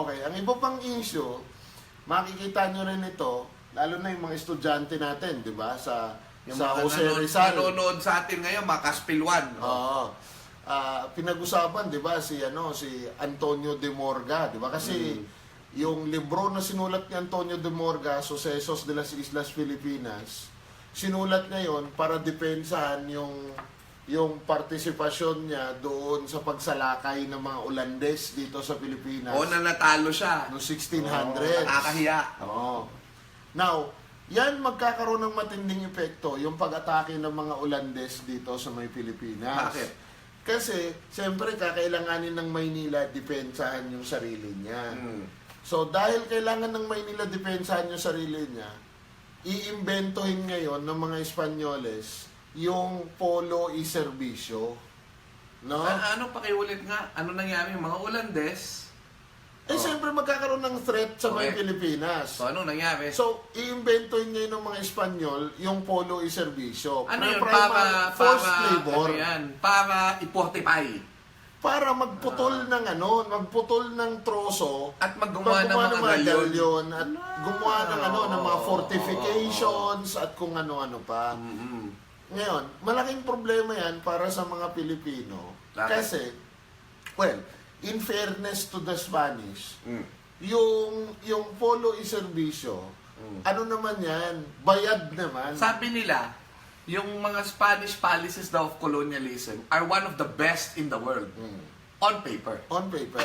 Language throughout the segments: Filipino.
Okay, ang iba pang issue, makikita nyo rin ito, lalo na yung mga estudyante natin, di ba? Sa, Yung sa mga Jose nanonood, Rizal. nanonood sa atin ngayon, mga Kaspilwan. Oo. Ah, pinag-usapan, 'di ba, si ano, si Antonio de Morga, 'di ba? Kasi yung libro na sinulat ni Antonio de Morga, Sucesos de las Islas Filipinas, sinulat niya 'yon para depensahan yung yung partisipasyon niya doon sa pagsalakay ng mga Ulandes dito sa Pilipinas O na natalo siya. noong Oo, 1600. nakakahiya. Oo. Now, yan magkakaroon ng matinding epekto yung pag-atake ng mga Ulandes dito sa may Pilipinas. Bakit? Kasi, siyempre, kakailanganin ng Maynila depensahan yung sarili niya. Mm. So, dahil kailangan ng Maynila depensahan yung sarili niya, iimbentohin ngayon ng mga Espanyoles yung polo y serbisyo. No? A- ano pakiulit nga? Ano nangyari? Mga Ulandes. Eh, Oh. siyempre, magkakaroon ng threat sa Okay. Pilipinas. So, ano nangyari? So, iimbentohin ngayon ng mga Espanyol yung polo y serbisyo. ano yun? Para, para, labor. ano yan? Para iportify. Para magputol Ah. ng ano, magputol ng troso, At maggumawa ng mga galyon. galyon, at gumawa ng ano, ng mga fortifications, at kung ano-ano pa. Mm-mm. Ngayon, malaking problema yan para sa mga Pilipino. Bakit? Kasi, well, in fairness to the Spanish, Mm. yung yung polo y serbisyo, Mm. ano naman yan? Bayad naman. Sabi nila, yung mga Spanish policies daw of colonialism are one of the best in the world. Mm. On paper. On paper.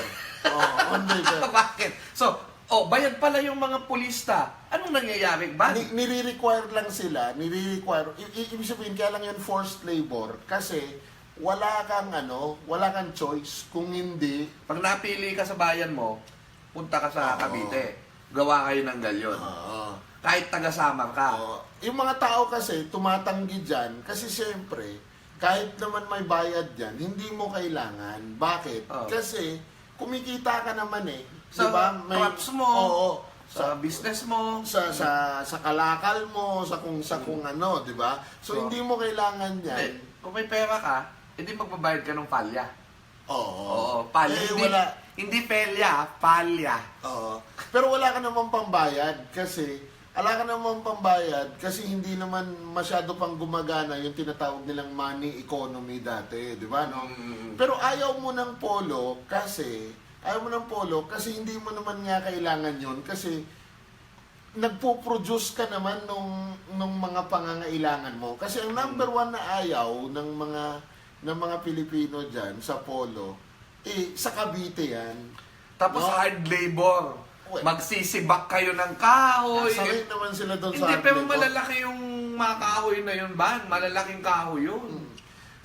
oh, on paper. Bakit? So, oh, bayad pala yung mga pulista. Anong nangyayari? Ba? Ni, nire-require lang sila, nire-require, i- i- ibig sabihin, kaya lang yun forced labor kasi wala kang ano, wala kang choice kung hindi, Pag napili ka sa bayan mo, punta ka sa Oo. Cavite. Gawa kayo ng galyon. Oo. Kahit taga-samar ka. Oo. yung mga tao kasi tumatanggi dyan kasi siyempre, kahit naman may bayad dyan, hindi mo kailangan. Bakit? Oo. Kasi kumikita ka naman eh. Sa Diba? crops mo, Oo. Sa business mo. sa sa sa kalakal mo, sa kung sa kung ano, 'di ba? So, So, hindi mo kailangan Hindi. 'yan. Kung may pera ka, edi magbabayad ka ng palya. Oo. Oo, palya. Eh, hindi, wala. hindi pelya, palya. Oo. Pero wala ka namang pambayad kasi wala ka namang pambayad kasi hindi naman masyado pang gumagana yung tinatawag nilang money economy dati, 'di ba? No? Mm. Pero ayaw mo ng polo kasi ayaw mo ng polo kasi hindi mo naman nga kailangan 'yun kasi nagpo-produce ka naman nung nung mga pangangailangan mo. Kasi ang number one na ayaw ng mga ng mga Pilipino diyan sa polo eh sa Cavite 'yan. Tapos No? hard labor. Well, Magsisibak kayo ng kahoy. Sanay naman sila doon sa Hindi, pero malalaki yung mga kahoy na yun, ban. Malalaking kahoy yun.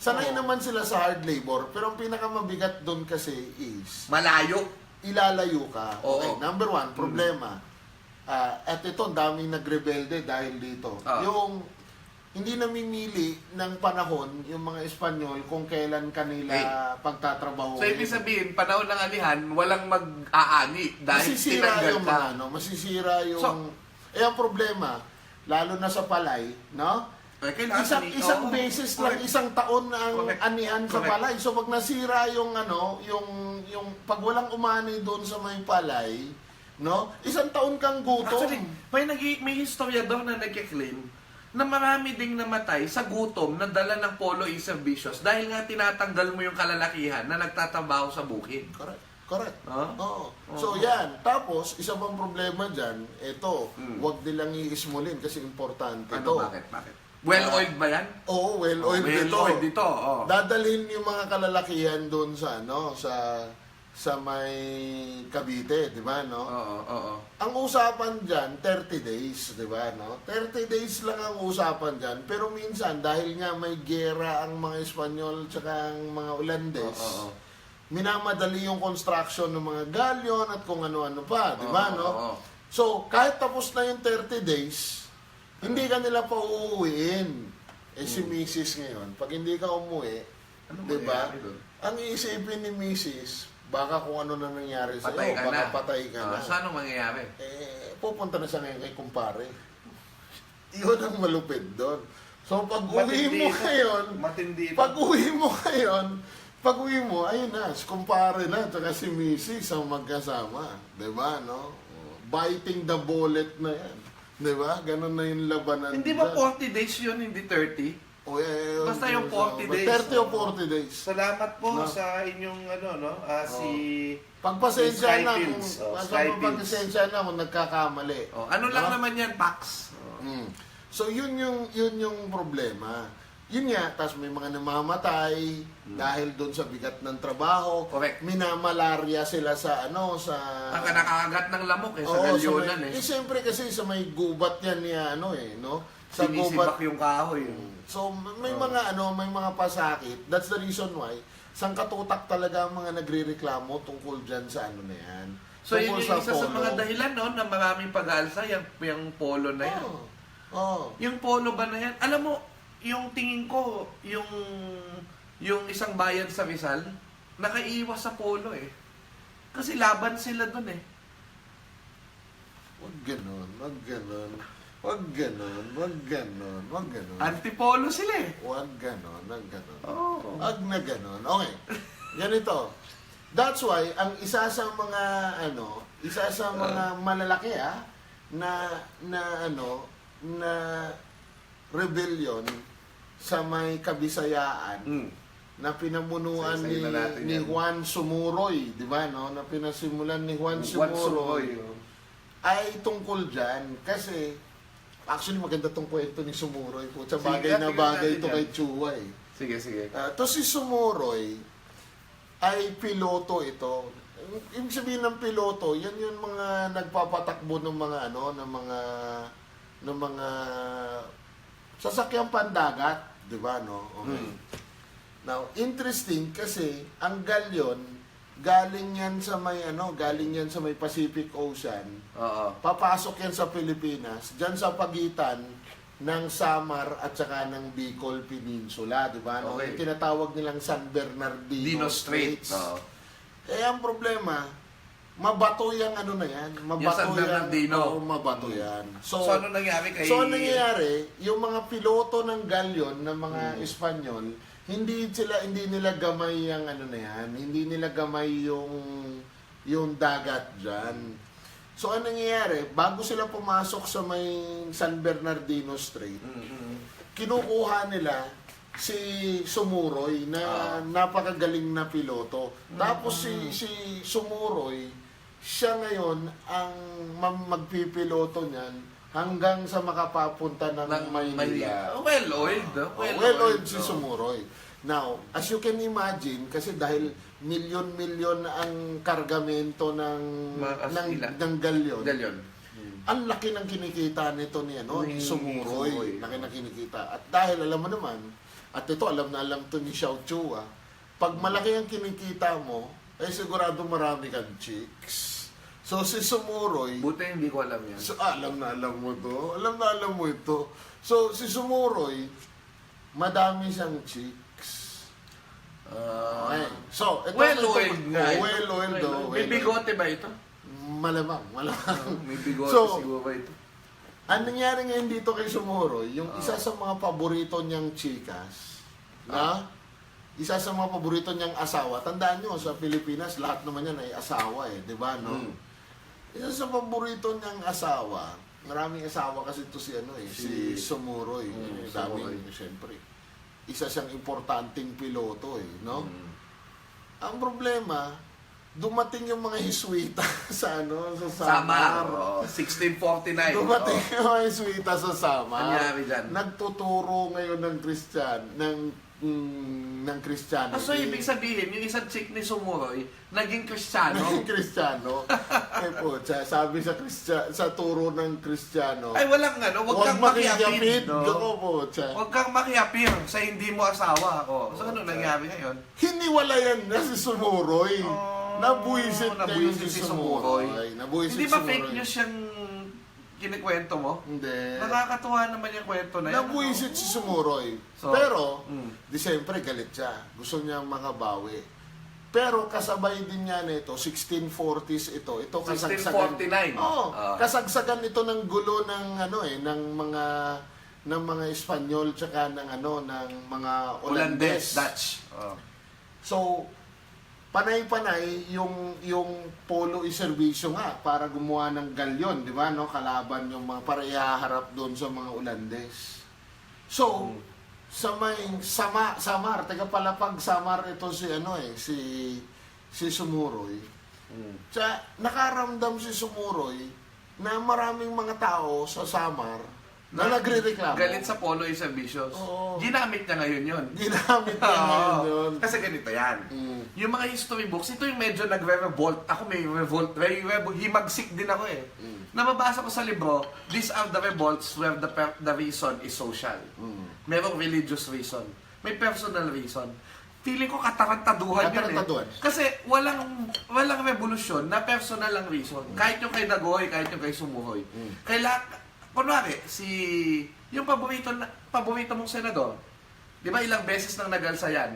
Sanay naman sila sa hard labor, pero ang pinakamabigat doon kasi is Malayo. ilalayo ka. Oo. Okay, number one, problema. Ah, at ito, daming nagrebelde dahil dito. Ah. Yung hindi namimili ng panahon yung mga Espanyol kung kailan kanila pagtatrabaho. So, ibig sabihin, panahon ng anihan, walang mag-aani dahil masisira tinanggal yung ka. mga ano, masisira yung So- eh ang problema, lalo na sa palay, no? Eh, kailangan isang ni- isang Oo, beses lang correct. isang taon na ang Correct. anihan sa Correct. palay. So pag nasira yung ano, yung yung pag walang umani doon sa may palay, no? Isang taon kang gutom. Actually, may, nag may historia daw na nagkiklaim na marami ding namatay sa gutom na dala ng polo servicios dahil nga tinatanggal mo yung kalalakihan na nagtatrabaho sa bukid. correct. Correct. Ah? Oo. So Oo. yan, tapos isa pang problema diyan, ito, Hmm. wag nilang iismulin kasi importante Ano, ito. bakit? Bakit? Well-oiled ba yan? Oo, well oiled ito. Well-oiled ito, oh. Dadalhin yung mga kalalakihan doon sa ano, sa sa may Cavite, di ba, no? Oo, oo. Ang usapan dyan, 30 days, di ba, no? 30 days lang ang usapan dyan. Pero minsan, dahil nga may gera ang mga Espanyol tsaka ang mga Ulandes, Oo, oo. minamadali yung construction ng mga galyon at kung ano-ano pa, di ba, Oo, no? oo. So, kahit tapos na yung 30 days, hindi ka nila pa uuwiin. Eh, si Mrs. ngayon, pag hindi ka umuwi. Ano di ba? mangyayari doon? Ang iisipin ni Mrs., baka kung ano na nangyari sa Patay iyo, ka baka na. patay ka Ah, na. so, anong mangyayari? Eh, pupunta na siya ngayon kay kumpare. Iyon ang malupit doon. So, pag uwi Matindi mo ito. ngayon, Matindi ito. pag uwi mo ngayon, Pag uwi mo, ayun na, si kumpare na, tsaka si Missy, isang magkasama. Di ba, no? Biting the bullet na yan. Di ba? Ganon na yung labanan. Hindi ba dyan. 40 days yun, hindi 30? O, eh, Basta yung 40 days. 30 o 40 days. Salamat po No. sa inyong ano no, ah, si Pagpasensya na Sky kung, Pills. Oh, basta Sky Pills. pagpasensya na kung nagkakamali. Oh, ano lang No? naman yan, Pax. Oh. Mm. So yun yung yun yung problema. Yun nga, tas may mga namamatay dahil doon sa bigat ng trabaho. Hmm. Correct. Minamalaria sila sa ano sa Ang nakakagat ng lamok eh, sa Oo, galyonan may, eh. eh. siyempre kasi sa may gubat yan ni ano eh, no? Sa Sinisibak yung kahoy. eh. So may Oh. mga ano, may mga pasakit. That's the reason why sangkatutak talaga ang mga nagrereklamo tungkol diyan sa ano na yan. So yun yung isa sa polo. mga dahilan no, na maraming pag-aalsa, yung, yung polo na yan. Oo. Oo. Yung polo ba na yan? Alam mo, yung tingin ko, yung yung isang bayan sa Rizal, nakaiwas sa polo eh. Kasi laban sila dun eh. Wag ganon, wag ganon. Wag ganon, wag ganon, wag ganon. Antipolo sila eh. Wag ganon, wag ganon. Oo. Wag na ganon. Okay. Ganito. That's why, ang isa sa mga, ano, isa sa mga malalaki, ah, na, na, ano, na rebellion sa may kabisayaan Mm. na pinamunuan ni, na ni yan. Juan Sumuroy, di ba, no? Na pinasimulan ni Juan Juan Sumuroy Sumuroy. ay tungkol dyan kasi actually maganda tong kwento ni Sumuroy po. Sa Sige, bagay na tingnan bagay ito yan. kay Chuway. Sige, sige. Ah, to si Sumuroy ay piloto ito. Ibig sabihin ng piloto, yan yung mga nagpapatakbo ng mga ano, ng mga ng mga sasakyang pandagat, 'di ba no? Okay. Mm. Now, interesting kasi ang galyon galing yan sa may ano, galing yan sa may Pacific Ocean. Oo. Papasok yan sa Pilipinas, dyan sa pagitan ng Samar at saka ng Bicol Peninsula, di ba? No? Okay. Yung tinatawag nilang San Bernardino Dino Strait. Straits. Oo. Eh, ang problema, mabato yung ano na yan. Mabato Yung San Bernardino. Yan, oo, mabato yan. So, So, ano nangyari kay... So, ang nangyayari, yung mga piloto ng galyon ng mga Hmm. Espanyol, hindi sila hindi nila gamay yung ano na yan, hindi nila gamay yung yung dagat diyan. So, ang nangyayari, bago sila pumasok sa may San Bernardino Strait, Mm-mm. kinukuha nila si Sumuroy na Ah. napakagaling na piloto. Tapos Mm-hmm. si si Sumuroy, siya ngayon ang magpipiloto niyan hanggang sa makapapunta ng, ng Maynila. Well-oiled. Oh, Well-oiled. well-oiled si oh. Sumuroy. Now, as you can imagine, kasi dahil milyon-milyon ang kargamento ng Mga ng, Kastila. ng galyon, Galyon. ang laki ng kinikita nito ni ano, ni Ni Sumuroy. Sumuroy. Laki ng kinikita. At dahil alam mo naman, at ito alam na alam to ni Xiao Chua, pag malaki ang kinikita mo, ay sigurado marami kang chicks. So si Sumuroy, Buti hindi ko alam yan. so, ah, alam na alam mo to, alam na alam mo ito. So si Sumuroy, madami siyang chicks. Ah, Okay. So, ito, well-oiled ito, nga. oh, well-oiled, oh, May well-oiled. bigote ba ito? Malamang, malamang. May bigote So, siguro ito. Ang nangyari ngayon dito kay Sumoroy, yung Ah. isa sa mga paborito niyang chikas, na isa sa mga paborito niyang asawa, tandaan niyo sa Pilipinas, lahat naman yan ay asawa eh, di ba, no? Mm. Isa sa paborito niyang asawa, maraming asawa kasi ito si ano eh, si, Si- Sumuroy. Mm, eh, daming, Sumuroy. siyempre. Isa siyang importanteng piloto eh, no? Mm. Ang problema, dumating yung mga Hiswita sa ano, sa Samar. Samar. oh, 1649. Dumating oh. yung mga Iswita sa Samar. Nangyari dyan? Nagtuturo ngayon ng Christian, ng, mm, ng Christianity. Ah, so, ibig sabihin, yung isang chick ni Sumuroy, naging Kristiyano. Naging Kristiyano. eh po, sa- sabi sa Kristya, sa turo ng Kristiyano, Ay, walang ano, wag huwag kang makiapid. makiapid. Ako No? po, tsa. Huwag kang makiapir sa hindi mo asawa ako. So, ano nangyari ngayon? Hiniwalayan na si Sumuroy. Oh, Nabuisit nabuisit si si Sumuroy. Sumuroy. Nabuisit Hindi si ba Sumuroy. fake news yung kinikwento mo? Hindi. Nakakatuwa naman yung kwento na yan. Nabuisit si Sumuroy. So, Pero, mm. di siyempre galit siya. Gusto niya makabawi. Pero kasabay din niya nito, 1640s ito. Ito kasagsagan. 1649. Oo, Ah. kasagsagan ito ng gulo ng ano eh, ng mga ng mga Espanyol tsaka ng ano ng mga Holandes, Holandes. Dutch. Oh. So, panay-panay yung yung polo iserbisyo nga para gumawa ng galyon, di ba, no? Kalaban yung mga para ihaharap doon sa mga Ulandes. So, sa may sama Samar, taga Palapag Samar ito si ano eh, si si Sumuroy. Sa nakaramdam si Sumuroy na maraming mga tao sa Samar na nagrereklamo. Galit sa Polo Exhibitions. Oo. Ginamit niya ngayon yun. Ginamit niya ngayon Oo. yun. Kasi ganito yan. Mm. Yung mga history books, ito yung medyo nagre-revolt. Ako may revolt, may revolt, himagsik din ako eh. Mm. Nababasa ko sa libro, these are the revolts where the, per- the reason is social. Mm. Merong religious reason. May personal reason. Feeling ko katarantaduhan yun Katarantaduhan. eh. Kasi walang walang revolusyon na personal ang reason. Kahit yung kay Dagoy, kahit yung kay Sumuhoy. Mm. Kunwari, si, yung paborito, na, paborito mong senador, di ba ilang beses nang nagalsa yan?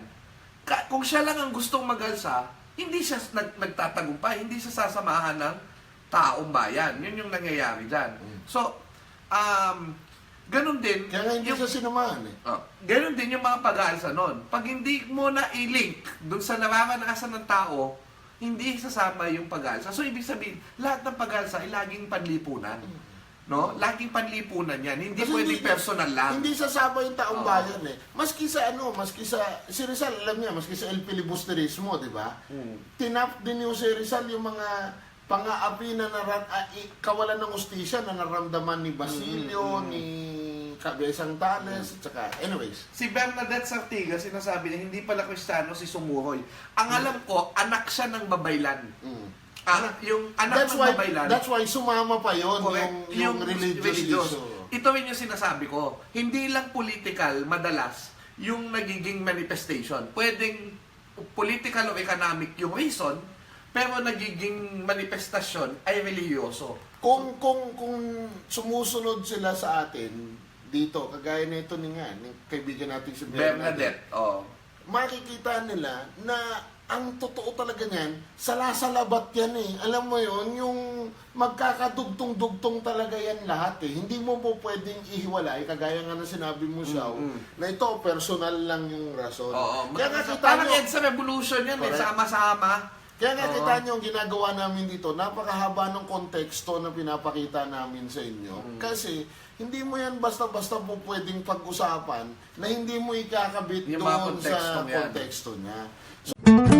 Ka, kung siya lang ang gustong magalsa, hindi siya nag, nagtatagumpay, hindi siya sasamahan ng taong bayan. Yun yung nangyayari dyan. So, um, ganun din. Kaya nga hindi yung- siya sinamahan eh. Oh, ganun din yung mga pag-aalsa nun. Pag hindi mo na i-link dun sa nararanasan ng tao, hindi sasama yung pag-aalsa. So, ibig sabihin, lahat ng pag-aalsa ay laging panlipunan. No? Laging panlipunan yan. Hindi Kasi pwedeng personal lang. Hindi sasama yung taong Oo. bayan eh. Maski sa ano, maski sa, si Rizal, alam niya, maski sa El Filibusterismo, di ba? Hmm. Tinap din yung si Rizal yung mga pang-aapi na naran, ah, i- kawalan ng ustisya na naramdaman ni Basilio, Mm, mm, ni Cabezang Tales, at saka, anyways. Si Bernadette Sartiga, sinasabi niya, hindi pala kristyano si Sumuroy. Ang alam ko, anak siya ng babaylan. Mm. Ah, yung anak That's ng why, babaylan. that's why sumama pa yon Correct. yung, yung, religious, issue. Ito rin yung sinasabi ko. Hindi lang political, madalas, yung nagiging manifestation. Pwedeng political o economic yung reason, pero nagiging manifestasyon ay religyoso. Kung kung kung sumusunod sila sa atin dito, kagaya nito ni nga, ni kaibigan natin si Bernadette, Bernadette, oh. makikita nila na ang totoo talaga niyan, salasalabat yan eh. Alam mo yon yung magkakadugtong-dugtong talaga yan lahat eh. Hindi mo po pwedeng ihiwalay, kagaya nga na sinabi mo siya, Mm, mm. na ito, personal lang yung rason. Oo. Kaya nga kita Parang nyo, EDSA Revolution yan, eh, sama-sama. kaya nga Oo. kita nyo, ang ginagawa namin dito, napakahaba ng konteksto na pinapakita namin sa inyo. Mm. Kasi, hindi mo yan basta-basta po pwedeng pag-usapan na hindi mo ikakabit Yung doon sa konteksto niya.